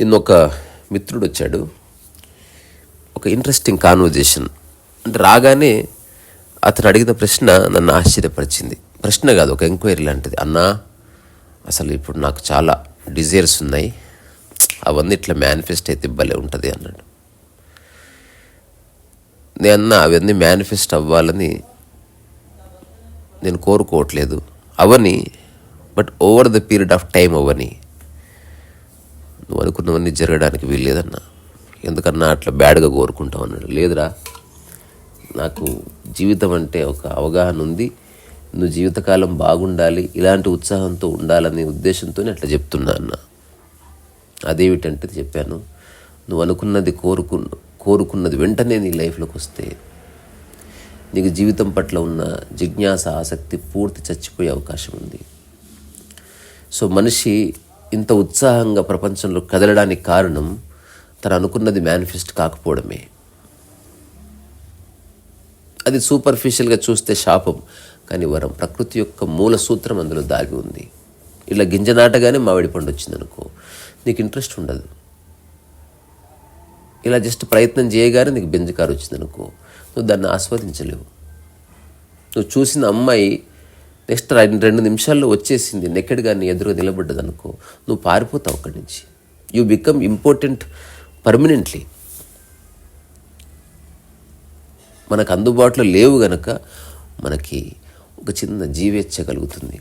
నిన్న ఒక మిత్రుడు వచ్చాడు ఒక ఇంట్రెస్టింగ్ కాన్వర్జేషన్ అంటే రాగానే అతను అడిగిన ప్రశ్న నన్ను ఆశ్చర్యపరిచింది. ప్రశ్న కాదు ఒక ఎంక్వైరీ లాంటిది. అన్నా అసలు ఇప్పుడు నాకు చాలా డిజైర్స్ ఉన్నాయి. అవన్నీ ఇట్లా మేనిఫెస్ట్ అయితే భలే ఉంటుంది అన్నాడు. నేను అన్నా అవన్నీ మేనిఫెస్ట్ అవ్వాలని నేను కోరుకోవట్లేదు. అవని but over the period of time అవని నువ్వు అనుకున్నవన్నీ జరగడానికి వీల్లేదన్నా. ఎందుకన్నా అట్లా బ్యాడ్గా కోరుకుంటావు అన్నాడు. లేదురా నాకు జీవితం అంటే ఒక అవగాహన ఉంది. నువ్వు జీవితకాలం బాగుండాలి ఇలాంటి ఉత్సాహంతో ఉండాలనే ఉద్దేశంతో అట్లా చెప్తున్నా అన్న. అదేమిటంటే చెప్పాను నువ్వు అనుకున్నది కోరుకు కోరుకున్నది వెంటనే నీ లైఫ్లోకి వస్తే నీకు జీవితం పట్ల ఉన్న జిజ్ఞాస ఆసక్తి పూర్తి చచ్చిపోయే అవకాశం ఉంది. సో మనిషి ఇంత ఉత్సాహంగా ప్రపంచంలో కదలడానికి కారణం తను అనుకున్నది మేనిఫెస్ట్ కాకపోవడమే. అది సూపర్ఫిషియల్గా చూస్తే శాపం కానీ వరం. ప్రకృతి యొక్క మూల సూత్రం అందులో దాగి ఉంది. ఇలా గింజ నాటగానే మామిడి పండు వచ్చిందనుకో నీకు ఇంట్రెస్ట్ ఉండదు. ఇలా జస్ట్ ప్రయత్నం చేయగానే నీకు బెంజకారు వచ్చిందనుకో నువ్వు దాన్ని ఆస్వాదించలేవు. నువ్వు చూసిన అమ్మాయి నెక్స్ట్ రెండు నిమిషాల్లో వచ్చేసింది నెక్కడిగా నీ ఎదురుగా నిలబడ్డది అనుకో. నువ్వు పారిపోతావు అక్కడి నుంచి. యూ బికమ్ ఇంపార్టెంట్ పర్మనెంట్లీ మనకు అందుబాటులో లేవు గనక మనకి ఒక చిన్న జీవేచ్ఛ కలుగుతుంది.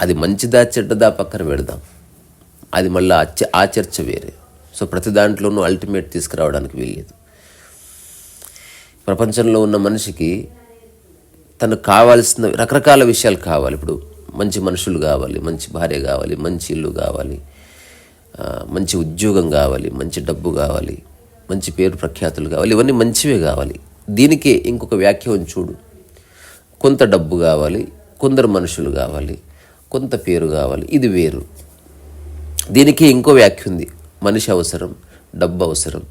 అది మంచిదా చెడ్డదా పక్కన పెడదాం. అది మళ్ళీ ఆ చర్చ వేరే. సో ప్రతి దాంట్లోనూ అల్టిమేట్ తీసుకురావడానికి వీల్లేదు. ప్రపంచంలో ఉన్న మనిషికి తనకు కావాల్సిన రకరకాల విషయాలు కావాలి. ఇప్పుడు మంచి మనుషులు కావాలి మంచి భార్య కావాలి మంచి ఇల్లు కావాలి మంచి ఉద్యోగం కావాలి మంచి డబ్బు కావాలి మంచి పేరు ప్రఖ్యాతులు కావాలి ఇవన్నీ మంచివే కావాలి. దీనికే ఇంకొక వ్యాఖ్యం చూడు. కొంత డబ్బు కావాలి కొందరు మనుషులు కావాలి కొంత పేరు కావాలి ఇది వేరు. దీనికి ఇంకో వ్యాఖ్య ఉంది. మనిషి అవసరం డబ్బు అవసరం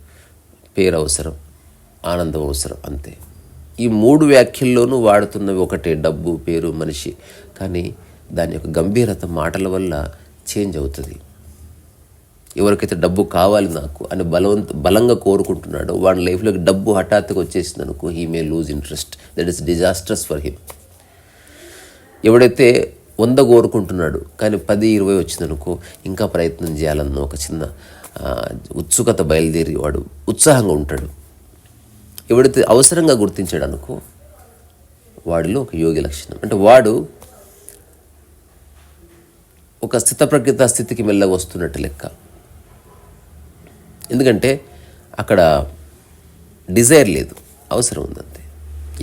పేరు అవసరం. ఆనందం అవసరం అంతే. ఈ మూడు వ్యాఖ్యల్లోనూ వాడుతున్నవి ఒకటే డబ్బు పేరు మనిషి. కానీ దాని యొక్క గంభీరత మాటల వల్ల చేంజ్ అవుతుంది. ఎవరికైతే డబ్బు కావాలి నాకు అని బలవంత బలంగా కోరుకుంటున్నాడో వాడి లైఫ్లోకి డబ్బు హఠాత్తుగా వచ్చేసింది అనుకో he may lose interest that is disasters for him ఎవడైతే వంద కోరుకుంటున్నాడు కానీ పది ఇరవై వచ్చిందనుకో ఇంకా ప్రయత్నం చేయాలన్న ఒక చిన్న ఉత్సుకత బయలుదేరి వాడు ఉత్సాహంగా ఉంటాడు. ఎవడైతే అవసరంగా గుర్తించాడు అనుకో వాడిలో ఒక యోగి లక్షణం. అంటే వాడు ఒక స్థితప్రజ్ఞత స్థితికి మెల్లగా వస్తున్నట్టు లెక్క. ఎందుకంటే అక్కడ డిజైర్ లేదు. అవసరం ఉందంతే.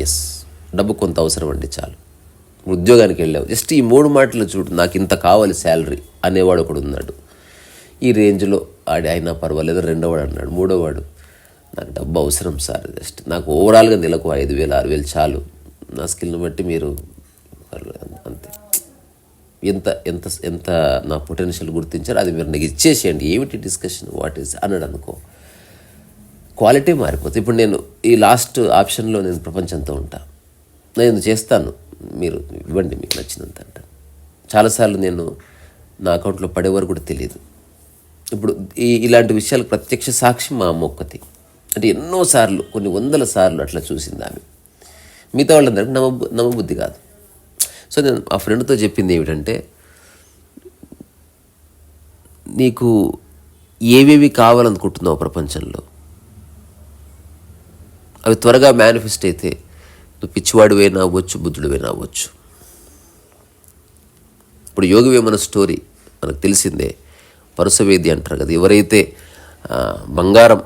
ఎస్ డబ్బు కొంత అవసరం అండి చాలు. ఉద్యోగానికి వెళ్ళావు. జస్ట్ ఈ మూడు మాటలు చూడు నాకు ఇంత కావాలి శాలరీ అనేవాడు ఒకడు ఉన్నాడు. ఈ రేంజ్లో ఆడి అయినా పర్వాలేదు రెండోవాడు అన్నాడు మూడోవాడు నాకు డబ్బు అవసరం సార్ జస్ట్ నాకు ఓవరాల్గా నెలకు ఐదు వేలు ఆరు వేలు చాలు. నా స్కిల్ని బట్టి మీరు అంతే. ఎంత ఎంత ఎంత నా పొటెన్షియల్ గుర్తించారో అది మీరు నాకు ఇచ్చేసేయండి. ఏమిటి డిస్కషన్? What is? అన్నాడు అనుకో. క్వాలిటీ మారిపోతుంది ఇప్పుడు నేను ఈ లాస్ట్ ఆప్షన్లో నేను ప్రపంచంతో ఉంటా. నేను చేస్తాను. మీరు ఇవ్వండి మీకు నచ్చినంత అంట. చాలాసార్లు నేను నా అకౌంట్లో పడేవారు కూడా తెలియదు. ఇప్పుడు ఈ ఇలాంటి విషయాలకు ప్రత్యక్ష సాక్షి మా అమ్మ ఒక్కతి. అంటే ఎన్నోసార్లు కొన్ని వందల సార్లు అట్లా చూసింది ఆమె. మిగతా వాళ్ళందరికీ నమ్మ నమ్మబుద్ధి కాదు. సో నేను ఆ ఫ్రెండ్తో చెప్పింది ఏమిటంటే నీకు ఏవేవి కావాలనుకుంటున్నావు ప్రపంచంలో? అవి త్వరగా మేనిఫెస్ట్ అయితే నువ్వు పిచ్చివాడివైనా అవ్వచ్చు బుద్ధుడివైనా అవ్వచ్చు. ఇప్పుడు యోగి వేమన స్టోరీ మనకు తెలిసిందే. పరుసవేది అంటారు కదా ఎవరైతే బంగారం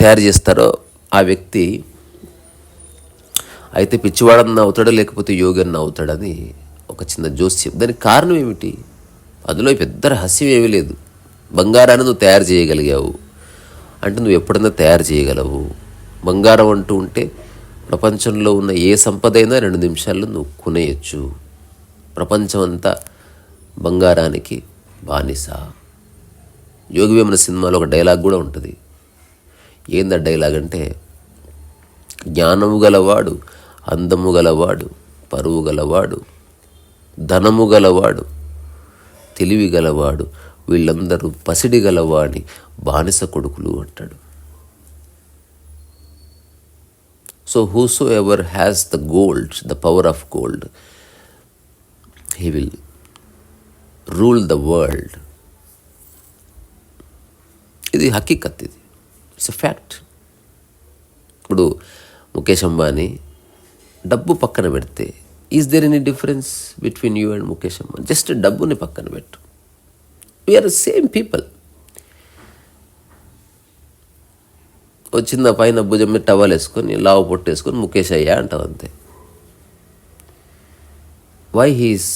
తయారు చేస్తారో ఆ వ్యక్తి అయితే పిచ్చివాడన్న అవుతాడో లేకపోతే యోగన్న అవుతాడని ఒక చిన్న జోస్యం. దానికి కారణం ఏమిటి? అందులో పెద్ద రహస్యం ఏమీ లేదు. బంగారాన్ని నువ్వు తయారు చేయగలిగావు. అంటే నువ్వు ఎప్పుడన్నా తయారు చేయగలవు. బంగారం అంటూ ఉంటే ప్రపంచంలో ఉన్న ఏ సంపద అయినా రెండు నిమిషాల్లో నువ్వు కొనేయచ్చు. ప్రపంచం అంతా బంగారానికి బానిస. యోగి వేమన సినిమాలో ఒక డైలాగ్ కూడా ఉంటుంది. ఏందా డైలాగ్ అంటే? జ్ఞానము గలవాడు అందము గలవాడు పరువు గలవాడు ధనము గలవాడు తెలివి గలవాడు వీళ్ళందరూ పసిడి గలవాడి బానిస కొడుకులు అంటాడు. So whosoever has the gold the power of gold he will rule the world ఇది హకీకత్ ఇది. It's fact. ఇప్పుడు ముఖేష్ అంబానీ డబ్బు పక్కన పెడితే is there any difference between you and Mukesh Ambani? Just డబ్బుని పక్కన పెట్టు. వీఆర్ సేమ్ పీపుల్ వచ్చింది పైన భుజం మీద టవల్ వేసుకొని లావు పొట్టు వేసుకొని ముఖేష్ అయ్యా అంటావు అంతే. Why he's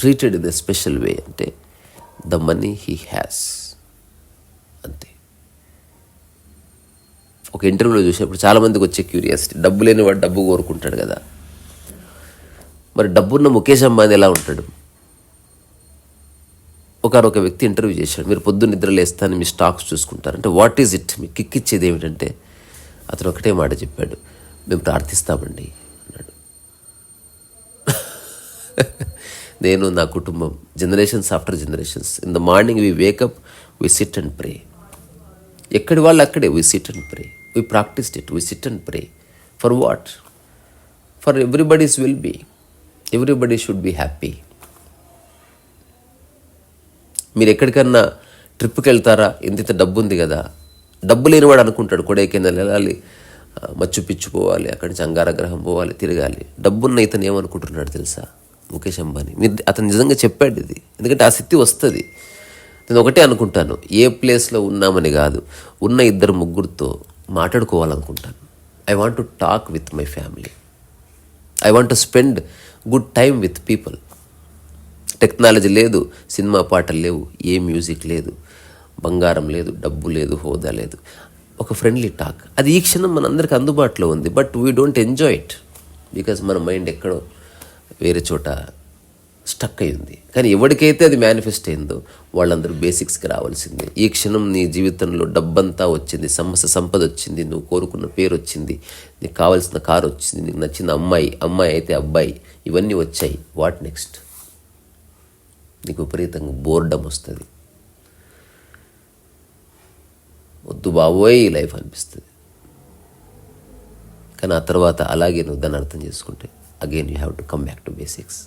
treated in the special way అంటే ద మనీ హీ హ్యాస్ అంతే ఒక ఇంటర్వ్యూలో చూసినప్పుడు చాలామందికి వచ్చే క్యూరియాసిటీ డబ్బు లేని వాడు డబ్బు కోరుకుంటాడు కదా. మరి డబ్బున్న ముఖేష్ అంబానీ ఎలా ఉంటాడు? ఒకనొక వ్యక్తి ఇంటర్వ్యూ చేశాడు మీరు పొద్దున్న నిద్ర లేస్తాను మీ స్టాక్స్ చూసుకుంటారు. అంటే వాట్ ఈజ్ ఇట్ మీకు కిక్ ఇచ్చేది ఏమిటంటే అతను ఒకటే మాట చెప్పాడు మేము ప్రార్థిస్తామండి అన్నాడు. నేను నా కుటుంబం generations after generations in the morning we wake up we sit and pray ఎక్కడి వాళ్ళు అక్కడే we sit and pray we practised it we sit and pray for what for everybody's will be everybody should be happy మీరు ఎక్కడికన్నా ట్రిప్కి వెళ్తారా? ఇంత ఇంత డబ్బు ఉంది కదా? డబ్బు లేనివాడు అనుకుంటాడు కొడైకెనాల్ వెళ్ళాలి మచ్చు పిచ్చు పోవాలి అక్కడి నుంచి అంగారగ్రహం పోవాలి తిరగాలి. డబ్బున్న ఇతను ఏమనుకుంటున్నాడు తెలుసా? ముఖేష్ అంబానీ. మీరు అతను నిజంగా చెప్పాడు ఇది. ఎందుకంటే ఆ స్థితి వస్తుంది. నేను ఒకటే అనుకుంటాను ఏ ప్లేస్లో ఉన్నామని కాదు ఉన్న ఇద్దరు ముగ్గురితో మాట్లాడుకోవాలనుకుంటాను. I want to talk with my family I want to spend good time with people technology లేదు సినిమా పాటలు లేవు ఏ మ్యూజిక్ లేదు బంగారం లేదు డబ్బు లేదు హోదా లేదు. ఒక ఫ్రెండ్లీ టాక్ అది ఈ క్షణం మనందరికి అందుబాటులో ఉంది but we don't enjoy it because మన మైండ్ ఎక్కడో వేరే చోట స్టక్ అయింది. కానీ ఎవరికైతే అది మేనిఫెస్ట్ అయిందో వాళ్ళందరూ బేసిక్స్కి రావాల్సిందే. ఈ క్షణం నీ జీవితంలో డబ్బంతా వచ్చింది సమస్య సంపద వచ్చింది నువ్వు కోరుకున్న పేరు వచ్చింది నీకు కావాల్సిన కారు వచ్చింది నీకు నచ్చిన అమ్మాయి అమ్మాయి అయితే అబ్బాయి ఇవన్నీ వచ్చాయి. వాట్ నెక్స్ట్ నీకు విపరీతంగా బోర్డం వస్తుంది. వద్దు బాబోయ్ ఈ లైఫ్ అనిపిస్తుంది. కానీ ఆ తర్వాత అలాగే నువ్వు దాన్ని అర్థం చేసుకుంటే again you have to come back to basics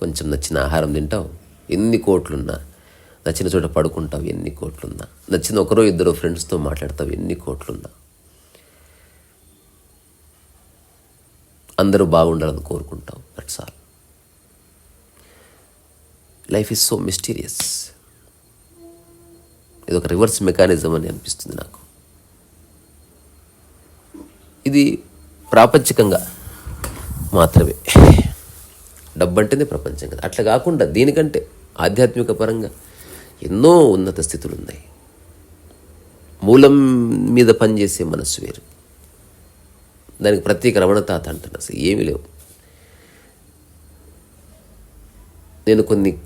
కొంచెం నచ్చిన ఆహారం తింటావు. ఎన్ని కోట్లున్నా. నచ్చిన చోట పడుకుంటావు ఎన్ని కోట్లున్నా. నచ్చిన ఒకరో ఇద్దరు ఫ్రెండ్స్తో మాట్లాడతావు ఎన్ని కోట్లున్నా. అందరూ బాగుండాలని కోరుకుంటావు that's all life is so mysterious ఇది ఒక రివర్స్ మెకానిజం అని అనిపిస్తుంది నాకు. ఇది ప్రాపంచికంగా మాత్రమే. డబ్బంటేనే ప్రపంచం కదా. అట్లా కాకుండా దీనికంటే ఆధ్యాత్మిక పరంగా ఎన్నో ఉన్నత స్థితులు ఉన్నాయి మూలం మీద పనిచేసే మనస్సు వేరు. దానికి ప్రత్యేక రమణతాత అంటున్నా. అసలు ఏమీ లేవు. నేను కొన్ని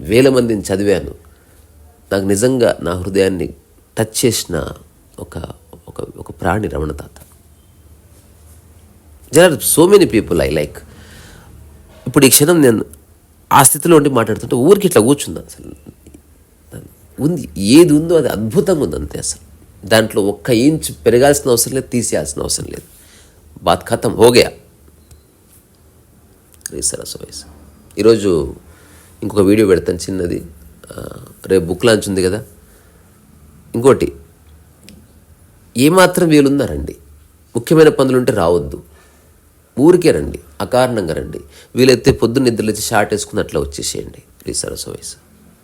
వేల మందిని చదివాను. నాకు నిజంగా నా హృదయాన్ని టచ్ చేసిన ఒక ఒక ఒక ప్రాణి రమణతాత. There are so many people I like ఇప్పుడు ఈ క్షణం నేను ఆ స్థితిలో ఉండి మాట్లాడుతుంటే ఊరికి ఇట్లా కూర్చుంది అసలు ఉంది ఏది ఉందో అది అద్భుతంగా ఉంది అంతే అసలు. దాంట్లో ఒక్క ఇంచ్ పెరగాల్సిన అవసరం లేదు తీసేయాల్సిన అవసరం లేదు. బాత్ ఖతం హోగయా? రీసరస్ వయసు. ఈరోజు ఇంకొక వీడియో పెడతాను చిన్నది. రేపు బుక్ లాంచ్ ఉంది కదా. ఇంకోటి ఏమాత్రం వీలుందా రండి. ముఖ్యమైన పనులు ఉంటే రావద్దు. ఊరికే రండి అకారణంగా రండి. వీలైతే పొద్దున్న నిద్రలేచి షార్ట్ వేసుకుని అట్లా వచ్చేసేయండి. రీసరస్ వయసు